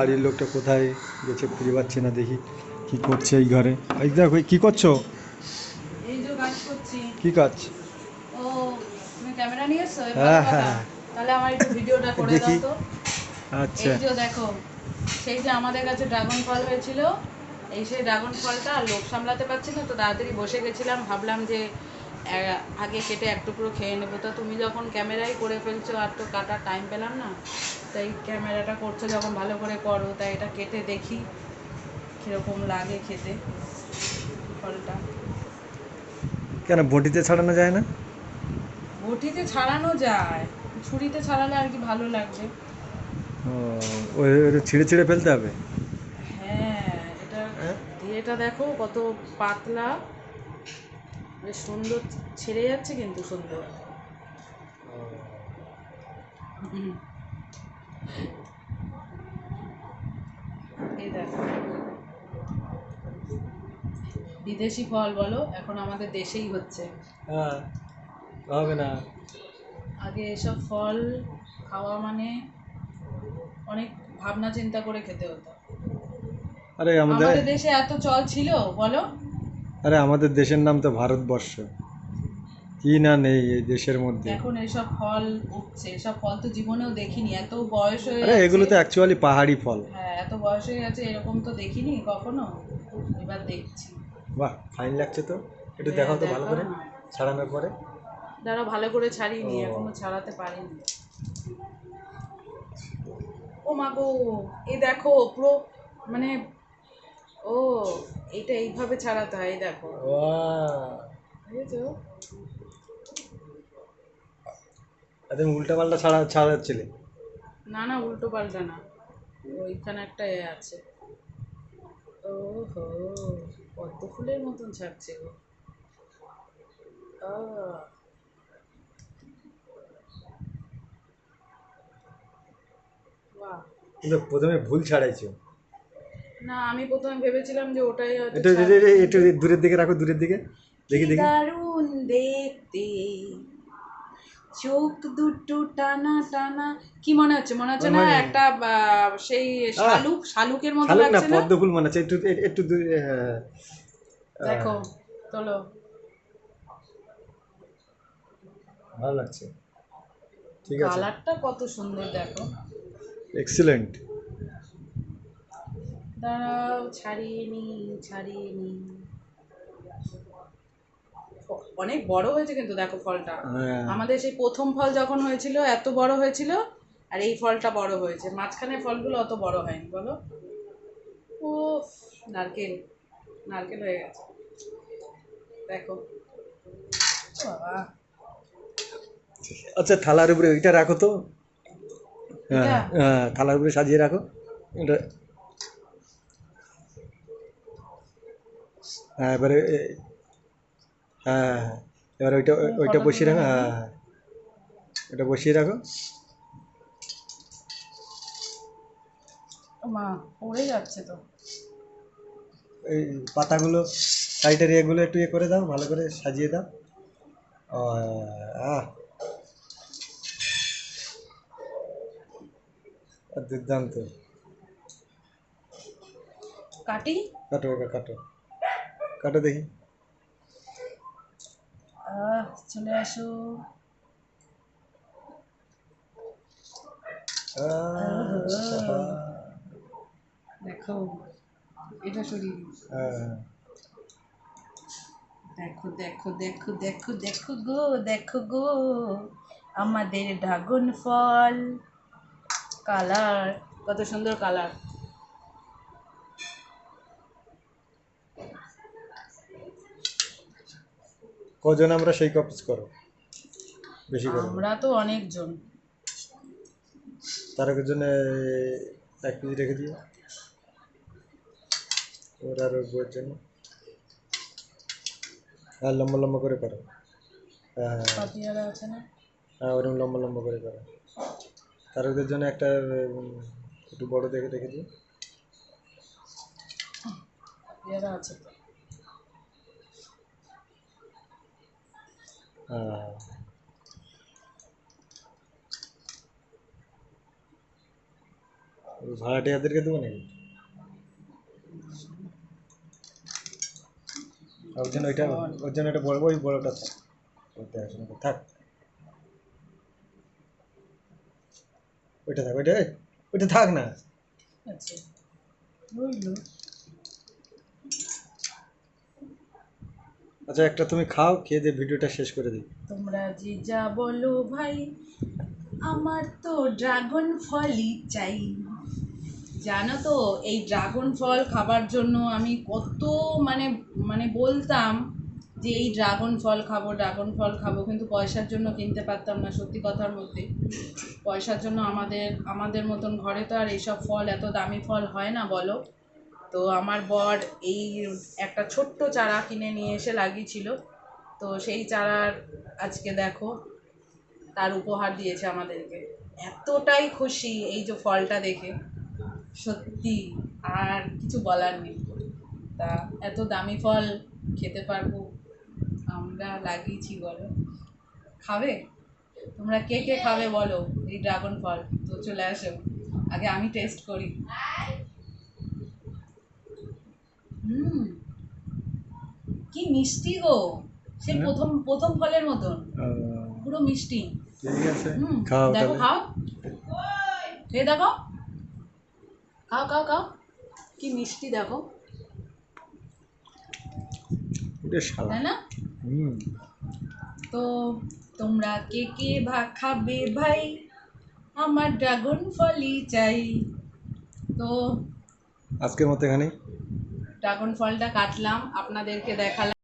বাড়ির লোকটা কোথায় গেছে খুঁজে পাচ্ছি না দেখি। কি করছে এই ঘরে? এই দেখো কি করছ? এই যে কাজ করছি। কি কাজ? ও তুমি ক্যামেরা নিয়ে এসছো? এ হ্যাঁ, হ্যাঁ। তাহলে আমার একটু ভিডিওটা করে। দাও তো। আচ্ছা। এই যে দেখো সেই যে আমাদের কাছে ড্রাগন ফল হয়েছিল এই সেই ড্রাগন ফলটা আর লোক সামলাতে পারছি না তো তাড়াতাড়ি বসে গেছিলাম ভাবলাম যে আগে কেটে এক টুকরো খেয়ে নেব। তো তুমি যখন ক্যামেরাই করে ফেলছো আর তো কাটার টাইম পেলাম না তাই ক্যামেরাটা করছ যখন ভালো করে করো তাই এটা কেটে দেখি কীরকম লাগে খেতে ফলটা। কেন বটিতে ছাড়ানো যায় না? বটিতে ছাড়ানো যায় ছুরিতে ছাড়ালে আর কি ভালো লাগবে। ও ওই ছিঁড়ে ছিঁড়ে ফেলতে হবে? হ্যাঁ এটা হ্যাঁ? দিয়েটা দেখো কত পাতলা বেশ সুন্দর ছেড়ে যাচ্ছে কিন্তু সুন্দর হুম। এই দেখো বিদেশি ফল বলো এখন আমাদের দেশেই হচ্ছে। হ্যাঁ হবে না। আগে এসব ফল খাওয়া মানে অনেক ভাবনা চিন্তা করে খেতে হতো। আরে আমাদের আমাদের দেশে এত চল ছিল বলো। আরে আমাদের দেশের নাম তো ভারতবর্ষ। কি না নেই এই দেশের মধ্যে। এখন এসব ফল উঠছে এসব ফল তো জীবনেও দেখিনি এত বয়স হয়ে আরে এগুলো তো অ্যাকচুয়ালি পাহাড়ি ফল। হ্যাঁ এত বয়স হয়ে গেছে এরকম তো দেখিনি কখনো। এবার দেখছি। বাহ ফাইন লাগছে তো। একটু হ্যাঁ, দেখাও তো ভালো করে না। ছাড়ানোর পরে। দাঁড়া ভালো করে ছাড়িনি ও। এখনও ছাড়াতে পারিনি। ও মা গো এই দেখো পুরো মানে ও এটা এইভাবে ছাড়াতে হয় এই দেখো। বুঝেছ? তুমি উল্টা পাল্টা ছাড়া ছাড়াচ্ছিলে। না না উল্টো পাল্টা না। ওইখানে একটা এ আছে। ও হো ফুলের মতন ছাড়ছে গো কিন্তু প্রথমে ভুল ছাড়াইছো। না আমি প্রথমে ভেবেছিলাম যে ওটাই একটু দূরের দিকে রাখো দূরের দিকে। দেখি দেখি। দারুণ দেখতে। চোখ দুটো টানা টানা। কি মনে হচ্ছে? মনে হচ্ছে না একটা সেই শালুক শালুকের মতো লাগছে না? পদ্ম ফুল মনে হচ্ছে। একটু একটু দূরে হ্যাঁ। দেখো চলো ভালো লাগছে। ঠিক আছে। কালারটা কত সুন্দর দেখো। এক্সিলেন্ট দাঁড়াও ছাড়িয়ে নি ছাড়িয়ে নি। অনেক বড় হয়েছে কিন্তু দেখো ফলটা। হ্যাঁ। আমাদের সেই প্রথম ফল যখন হয়েছিল এত বড় হয়েছিল আর এই ফলটা বড় হয়েছে। মাঝখানে ফলগুলো অত বড় হয়নি বলো। ও নারকেল। নারকেল হয়ে গেছে। দেখো। বাবা। আচ্ছা থালার উপরে ওইটা রাখো তো। হ্যাঁ হ্যাঁ থালার উপরে সাজিয়ে রাখো। এটা হ্যাঁ এবারে হ্যাঁ হ্যাঁ, হ্যাঁ এবার ওইটা ওইটা বসিয়ে রাখো। হ্যাঁ হ্যাঁ ওটা বসিয়ে রাখো। মা পড়ে যাচ্ছে তো। এই পাতাগুলো সাইডের ইয়েগুলো একটু ইয়ে করে দাও ভালো করে সাজিয়ে দাও। দুর্দান্ত। কাটি? কাটো কাটো কাটো। দেখি। চলে আসো। দেখো। এটা দিই। হ্যাঁ। দেখো দেখো দেখো দেখো দেখো গো দেখো গো। আমাদের ড্রাগন ফল। কালার কত সুন্দর কালার। কজন আমরা সেই কপিস করো? বেশি করো। আমরা তো অনেকজন। তার জন্য এক কেজি রেখে দিও। ওর আর ওর বউয়ের জন্য। হ্যাঁ লম্বা লম্বা করে করো হ্যাঁ হ্যাঁ। হ্যাঁ ওরকম লম্বা লম্বা করে করো তার ওদের জন্য একটা একটু বড় দেখে রেখে দিও আছে হ্যাঁ ওই ভাড়াটিয়াদেরকে দেবো নাকি? ওর জন্য ওইটা ওর জন্য একটা বড় ওই বড়টা থাক। ওইটা থাক। ওইটা থাক ওইটা ওইটা থাক না। আচ্ছা। আচ্ছা একটা তুমি খাও খেয়ে দিয়ে ভিডিওটা শেষ করে দিই। তোমরা যে যা বলো ভাই আমার তো ড্রাগন ফলই চাই। জানো তো, এই ড্রাগন ফল খাবার জন্য আমি কত মানে মানে বলতাম যে এই ড্রাগন ফল খাব ড্রাগন ফল খাব, কিন্তু পয়সার জন্য কিনতে পারতাম না, সত্যি কথার মধ্যে। পয়সার জন্য আমাদের আমাদের মতন ঘরে তো আর এইসব ফল, এত দামি ফল হয় না, বলো। তো আমার বর এই একটা ছোট্ট চারা কিনে নিয়ে এসে লাগিয়েছিল। তো সেই চারার আজকে দেখো, তার উপহার দিয়েছে আমাদেরকে। এতটাই খুশি এই যে ফলটা দেখে। সত্যি আর কিছু বলার নেই। তা এত দামি ফল খেতে পারব আমরা লাগিয়েছি বলো। খাবে? তোমরা কে কে খাবে বলো এই ড্রাগন ফল? তো চলে আসো আগে আমি টেস্ট করি। হুম কি মিষ্টি গো সে হ্যাঁ। প্রথম প্রথম ফলের মতন পুরো মিষ্টি। ঠিক আছে হুম দেখো খাও। খেয়ে দেখো। খাও খাও খাও। কি মিষ্টি দেখো। তাই না? তো তোমরা কে কে ভা খাবে ভাই? আমার ড্রাগন ফলই চাই। তো আজকের মতো এখানেই। ড্রাগন ফলটা কাটলাম আপনাদেরকে দেখালাম।